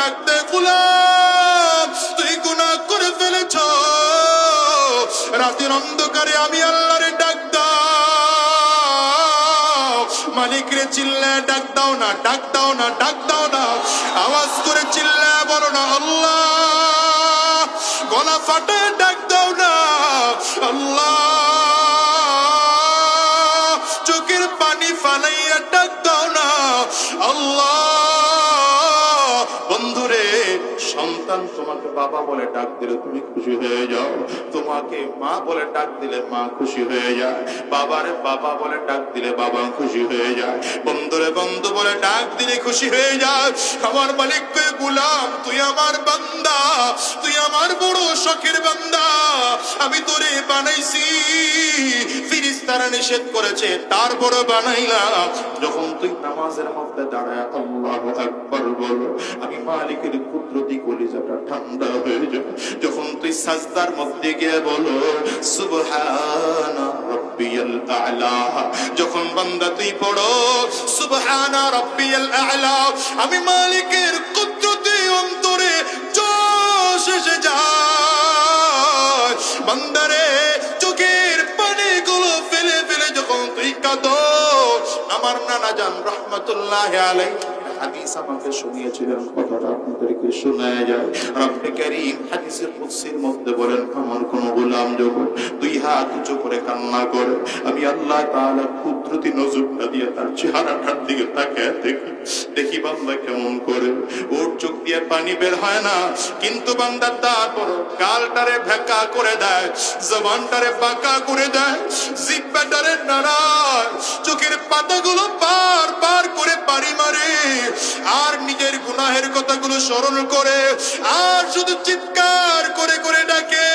ডাক দে গুলাম, তুই গুনাহ করে ফেলেছ। রাতের অন্ধকারে আমি আল্লাহরে ডাক দাও। মালিক রে চিল্লায় ডাক দাও না, ডাক দাও না, ডাক দাও না। আওয়াজ করে চিল্লায় বলো না, আল্লাহ। গলা ফাটে ডাক দাও না, আল্লাহ। সন্তান তোমাকে বাবা বলে ডাক দিলে তুমি খুশি হয়ে যাও। তোমাকে মা বলে ডাক দিলে মা খুশি হয়ে যায়। বাবারে বাবা বলে ডাক দিলে বাবা খুশি হয়ে যায়। বন্ধুরে বন্ধু বলে ডাক দিলে খুশি হয়ে যায়। আমার মালিককে গুলাম, তুই আমার বান্দা, তুই আমার বড় শখের বান্দা। আমি তোরে বানাইছি, ফিরিস্তারা নিষেধ করেছে তারপরে বানাইলাম। যখন তুই নামাজের মধ্যে দাঁড়ায় আল্লাহ আকবর বলো, আমি মালিকের কুদরতি ঠান্ডা হয়ে যায় যখন তুই সাজদার মধ্যে গিয়ে বলো রব্বিয়াল আ'লা। যখন বান্দা তুই পড়ো রব্বিয়াল আ'লা। আমি মালিকের কুদরতি অন্তরে জোশ এসে যায়। বান্দারে চোখের ফেলে ফেলে যখন তুই কাঁদো, আমার নানা জান রহমতুল্লাহ আলাই হাদিস আমাকে শুনিয়েছিলেন কথাটা আপনাদেরকে যায়। রব্বে কারীম হাদিসের কুদসির মধ্যে বলেন, আমার কোন গোলাম যখন দুই হাত উঁচু করে কান্না করে, আমি আল্লাহ তাআলা কুদরতি নজরটা দিয়ে তার চেহারাটার দিকে তাকায় দেখি দেখি বান্দা কেমন করে। ওর চোখ দিয়ে পানি বের হয় না, কিন্তু বান্দা তারপর গালটারে ভেকা করে দেয়, জবানটারে বাঁকা করে দেয়, জিব্বাটারে নাড়ায়, চোখের পাতাগুলো পার পার করে পাড়ি মারে কথাগুলো স্মরণ করে আর শুধু চিৎকার করে করে ডাকে।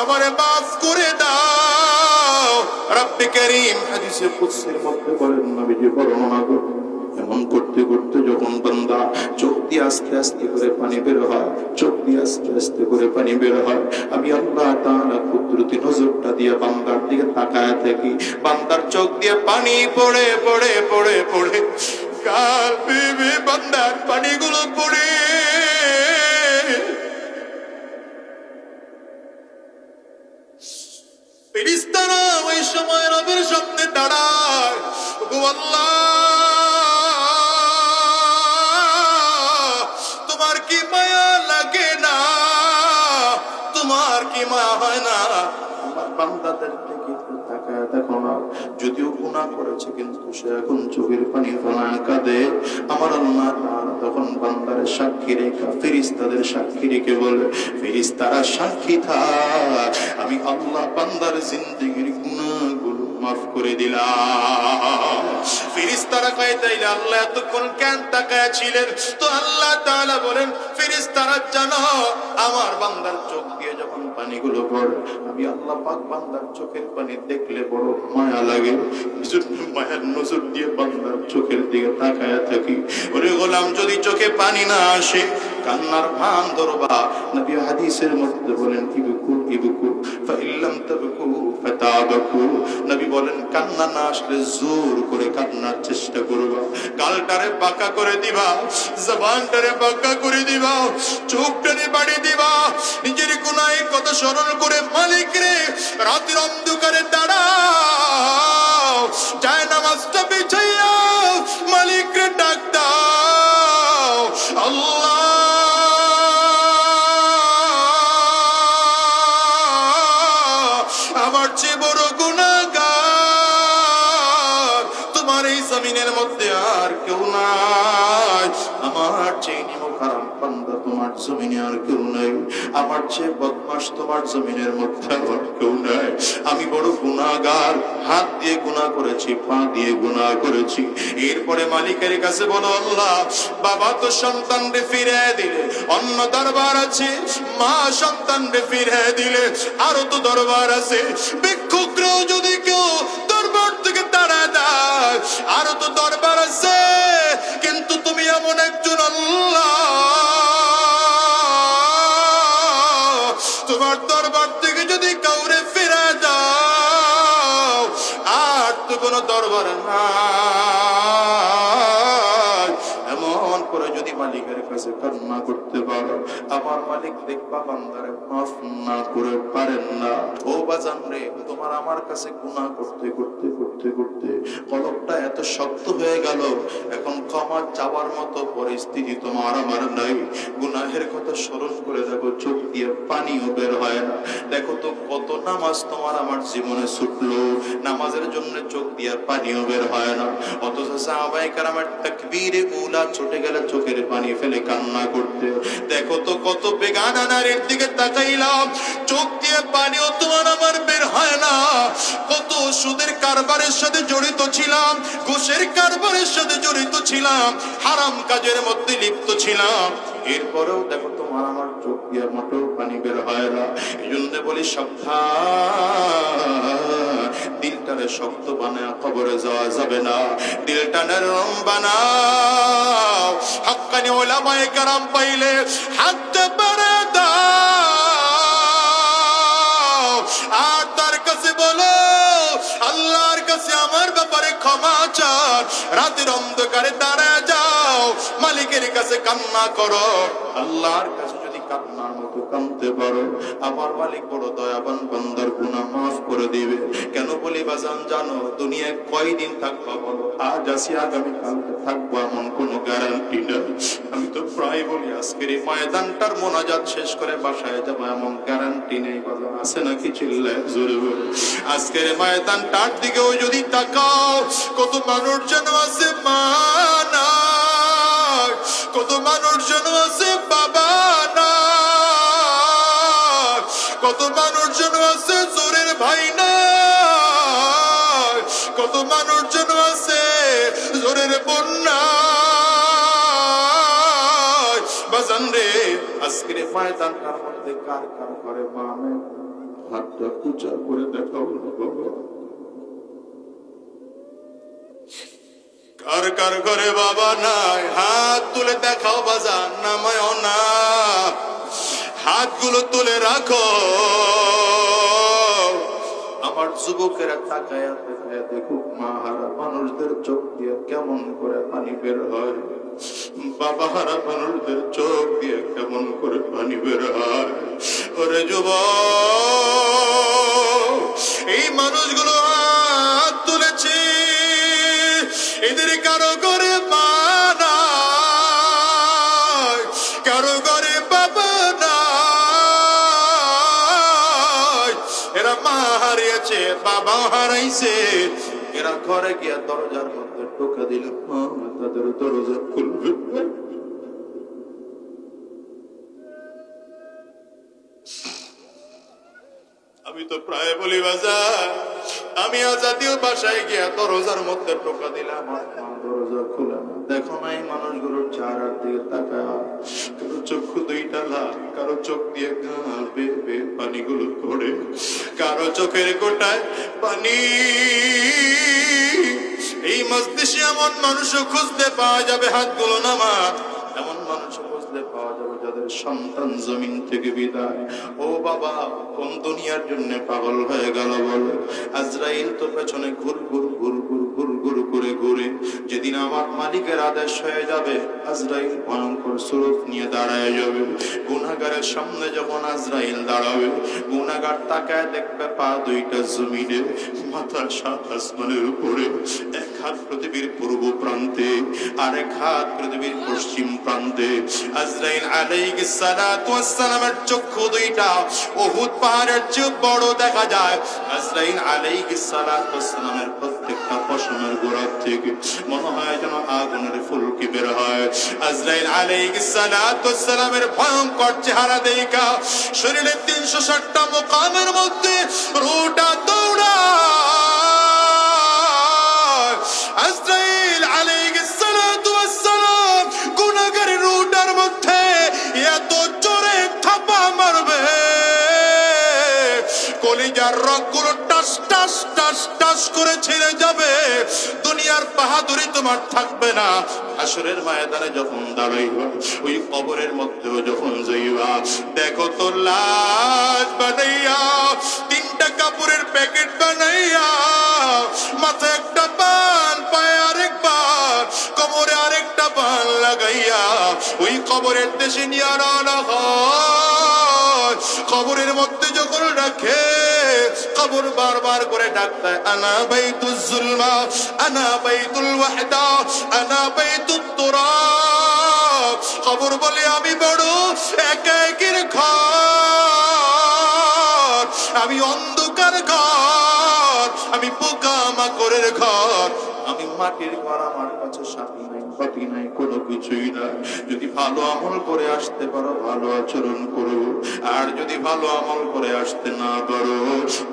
আমারে মাফ করে দাও। রব্বে করিম হাদিসে কুদসির মধ্যে বলেন, নবীজি বর্ণনা করুন, এমন করতে করতে দিয়ে আস্তে আস্তে করে পানি বের হয়, চোখ দিয়ে আস্তে আস্তে করে পানি বের হয়। আমি আল্লাহ তাআলা কুদরতি নজরটা দিয়ে বান্দার দিকে তাকায় থাকি বান্দার চোখ দিয়ে পানি পড়ে পড়ে পড়ে পড়ে। কাল বিবি বান্দার পানিগুলো পড়ে। ফেরিস্তারা ওই সময় রবের সামনে দাঁড়ায়। গো আল্লাহ বান্দাদের তাকায় যদিও গুণা করেছে, কিন্তু সে এখন চোখের পানি ফেলায় কাঁদে। আমার আল্লাহ তখন বান্দার সাক্ষী রেখা ফেরিস্তাদের সাক্ষী রেখে বলে ফেরিস্তারা সাক্ষী থাক। আমি আল্লাহ বান্দার জিন্দগির গুনাহগুলো মাফ করে দিলাম। ফেরিস্তারা তাইলে আল্লাহ এতক্ষণ কেন তাকায় ছিলেন তো আল্লাহ বলেন ফেরিস্তারা আমার বান্দার চোখ দিয়ে যখন পানিগুলো পড়ে, আমি আল্লাহ পাক বান্দার চোখের পানি দেখলে বড় মায়া লাগে। মায়ার নজর দিয়ে বান্দার চোখের দিকে তাকায় থাকি। ওরে গোলাম, যদি চোখে পানি না আসে কান্নার ভান ধরবা। নবী হাদিসের মধ্যে বলেন, ইবকু ইবকু, ফাইল্লাম তাবকু, ফাতাবাকু। নবী বলেন, কান্না না আসলে জোর করে কান্নার চেষ্টা করবা। গালটারে বাঁকা করে দিবা, জবানটারে বাঁকা করে দিবা, চোখটারে বাড়ি দিবা। নিজের গুনাহের কথা স্মরণ করে মালিক রে, রাতের অন্ধকারে দাঁড়াও। যায় জমিনে আর কেউ নাই। আমার চেয়ে বদমাস তোমার জমিনের মধ্যে আর কেউ নাই। আমি বড় গুণাগার হাত দিয়ে গুণা করেছি, পা দিয়ে গুণা করেছি। এরপরে মালিকের কাছে বলো, আল্লাহ, বাবা তো সন্তান রে ফিরে দিলে, অন্য দরবার আছে, মা সন্তান রে ফিরে দিলে, আরও তো দরবার আছে। ভিক্ষুকরাও যদি কেউ দরবার থেকে তাড়া দেয়, আরও তো দরবার আছে। কিন্তু তুমি এমন একজন আল্লাহ দরবার থেকে যদি কাউরে ফিরে যাও, আর তো কোনো দরবার করে যদি মালিকের কাছে কান্না করতে পারো, আমার মালিক দেখবা বান্দারে মাফ না করে পারেন না। ও বাজান রে, তোমার আমার কাছে গুনাহ করতে করতে করতে করতে কলকটা এত শক্ত হয়ে গেল। এখন ক্ষমা চাওয়ার মতো পরিস্থিতি তোমার আমার নাই। গুনাহের কথা স্মরণ করে দেখো, চোখ দিয়ে পানিও বের হয় না। দেখো তো কত নামাজ তোমার আমার জীবনে ছুটলো। নামাজের জন্য চোখ দিয়ে পানিও বের হয় না। অথচ সাহাবাই কারামের তাকবীরে উলা ছুটে গেলে চোখের পানি ফেলে কান্না করতে। দেখো তো কত বেগানা নারীর দিকে তাকাইলাম। চোখ দিয়ে পানিও তোমার আমার বের হয় না। কত সুদের কারবারের সাথে জড়িত ছিলাম ঘুষের কারবারের সাথে জড়িত ছিলাম, হারাম কাজের মধ্যে লিপ্ত ছিলাম। এরপরেও দেখো তোমার আমার চোখ দিয়ে মোটেও পানি বের হয় না। এই জন্য বলি সাবধান। দিলটারে শক্ত বানায় কবরে যাওয়া যাবে না। দিলটা নরম বানাও। হাক্কানি ওলামায়ে কারাম পাইলে হাতটা আমার ক্ষমা চান রাতের অন্ধকারে দাঁড়ায় যাও। মালিকের কাছে কান্না করো। আল্লাহর কাছে যদি কান্নার মতো কানতে পারো, আমার মালিক বড় দয়াবান বান্দার গুনাহ মাফ করে দিবে। কেন বলি বাজান, জানো, দুনিয়ায় কয়দিন থাকবা বলো আজ আসি আগামী কালকে থাকব এমন কোনো গ্যারান্টি নেই। আমি তো প্রায় বলি, আজকের এই ময়দানটার মোনাজাত শেষ করে বাসায় যাব এমন গ্যারান্টি নেই বাজান। আছে নাকি চিল্লায় জোরে আজকের ময়দানটার দিকেও যদি তাকাও কত মানুষ যেন আছে কত মানুষ যেন আছে বাবা নাই কত মানুষ যেন আছে জোরের ভাই নাই কত মানুষ যেন আছে জোরের বন্যা বাজান রে, আজকের ময়দানটার মধ্যে কার কার করে মা হাতটা উঁচা করে দেখাও বাবা। কার কার ঘরে বাবা নাই? হাত তুলে দেখাও বাজান নামায় না। হাতগুলো তুলে রাখো। আমার যুবকেরা তাকায়া দেখুক মা হারা মানুষদের চোখ দিয়ে কেমন করে পানি বের হয়। বাবা হারা মানুষদের চোখ দিয়ে কেমন করে পানি বের হয়। ওরে যুব এই মানুষগুলো হাত তুলেছে। এদের কারও করে কারও করে বাবা এরা মা হারিয়েছে বাবা হারাইছে। এরা ঘরে গিয়া দরজার মধ্যে টোকা দিল, মা, তাদের দরজা খুলবে। আমি তো প্রায় বলি, বাজার, আমি আজাদিও বাসায় গিয়া দরজার মধ্যে টোকা দিলাম। দরজা খুলে দেখো না এই মানুষগুলোর চেহারার দিকে তাকায়। কারও চক্ষু দুইটা লাল, কারও চোখ দিয়ে গাল বে বে পানিগুলো পড়ে। কারও চোখের কোটায় পানি। এই মস্তিষ্কে এমন মানুষও খুঁজতে পাওয়া যাবে হাতগুলো নামা সন্তান জমিন থেকে বিদায়। ও বাবা, কোন দুনিয়ার জন্য পাগল হয়ে গেল বলো? আজরাইল তো পেছনে ঘুর ঘুর ঘুর ঘুর যেদিন আমার মালিকের আদেশ হয়ে যাবে। আজরাইল ভয়ঙ্কর স্বরূপ নিয়ে দাঁড়ায় যাবে। গুনাগারের সামনে যখন আজরাইল দাঁড়াবে গুনাগার তাকায় দেখবে পা দুইটা জমিনে মাথা সাত আসমানের উপরে, এক হাত পৃথিবীর পূর্ব প্রান্তে আরেক হাত পৃথিবীর পশ্চিম প্রান্তে। আজরাইল আলাইহিস সালাতু ওয়াস সালামের চক্ষু দুইটা উহুদ পাহাড়ের চেয়ে বড় দেখা যায়। আজরাইল আলাইহিস সালাতু ওয়াস সালামের প্রত্যেকটা পশমের গোড়া থেকে। মনে হয় যেন আগুনের ফুলকি বের হয়। আজরাইল আলাইহিস সালাতু ওয়াস সালামের ভয়ঙ্কর চেহারা দেখা। শরীরে 360টা মোকামের মধ্যে রুটা দৌড়ায়। কলিজার রগগুলো টাস টাস টাস টাস করে ছেড়ে যাবে, দুনিয়ার বাহাদুরি তোমার থাকবে না। আসরের ময়দানে যখন দাঁড়াইবা, ওই কবরের মধ্যেও যখন যাইবা, দেখো তো লাশ বানাইয়া, তিনটা কাপড়ের প্যাকেট বানাইয়া, মাথায় একটা পান পায়ে আরেক পান কোমরে আরেকটা পান লাগাইয়া, ওই কবরের দেশে নিয়ে হয়। কবরের মধ্যে যখন রাখে, কবর বারবার করে ডাকতে আনা বাইতুল জুলমা, আনা বাইতুল ওয়াহদা, আনা বাইতুত তুরাব কবর বলে, আমি বড় একা একের ঘর, আমি অন্ধকার ঘর, আমি পোকা মাকড়ের ঘর, আমি মাটির ঘর আমার কাছে সাথী নাই পাতি নাই, কোনো কিছুই নাই। ভালো আমল করে আসতে পারো, ভালো আচরণ করো। আর যদি ভালো আমল করে আসতে না পারো,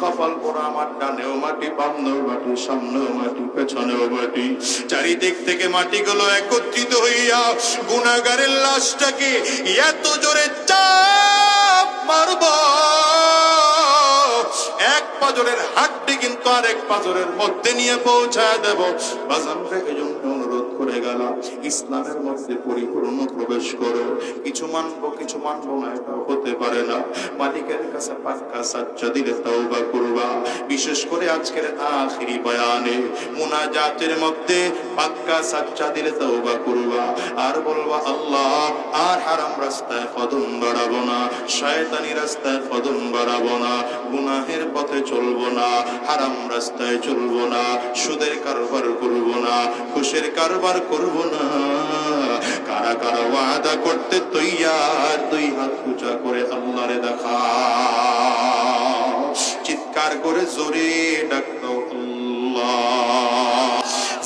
কপাল পরা আমার ডানেও মাটি, বামনেও মাটি, সামনেও মাটি, পেছনেও মাটি। চারিদিক থেকে মাটিগুলো একত্রিত হইয়া গুণাগারের লাশটাকে এত জোরে চাপ মারব। এক পাজরের হাড্ডি কিন্তু আরেক পাজরের মধ্যে নিয়ে পৌঁছায় দেব। বাজান জন্য করে গেল। ইসলামের মধ্যে পরিপূর্ণ প্রবেশ করো। কিছু মানবো কিছু মানবো না এটা হতে পারে না। মালিকের কাছে পাক্কা সাচ্চা দিলে তওবা করবা। বিশেষ করে আজকের আখিরি বয়ানে মুনাজাতের মধ্যে পাক্কা সাচ্চা দিলে তওবা করবা। আর বলবা, আল্লাহ, আর হারাম রাস্তায় কদম বাড়াবো না। শয়তানি রাস্তায় কদম বাড়াবো না। গুনাহের পথে চলবো না। হারাম রাস্তায় চলবো না। সুদের খুশের কারবার করব না। কারা কারা ওয়াদা করতে তৈয়ার, দুই হাত পূজা করে আল্লাহরে দেখা। চিৎকার করে জোরে ডাকতো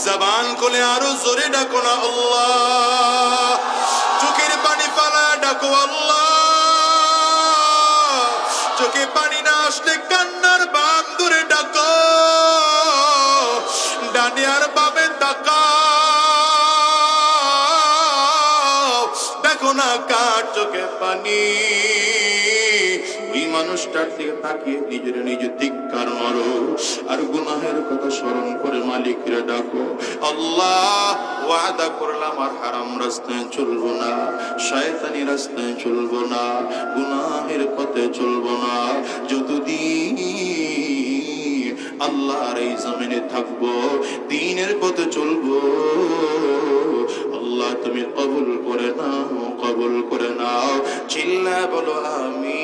জবান কোলে আরও জোরে ডাকো না আল্লাহ। চোখের পানি পালা ডাকো আল্লাহ। চোখে পানি না আসলে কান্নার বাম ধরে ডাকো। কার চোখে পানি? ওই মানুষটার দিকে তাকিয়ে নিজের নিজে ধিক্কার মারো। আর গুনাহের কথা স্মরণ করে মালিকরা ডাকো, আল্লাহ, ওয়াদা করলাম আর হারাম রাস্তায় চলবো না, শয়তানি রাস্তায় চলবো না, গুনাহের পথে চলবো না। যতদিন আল্লাহর এই জমিনে থাকব, দিনের পথে চলবো আল্লাহ তুমি কবুল করে নাও কবুল করে নাও। চিল্লা বলো আমি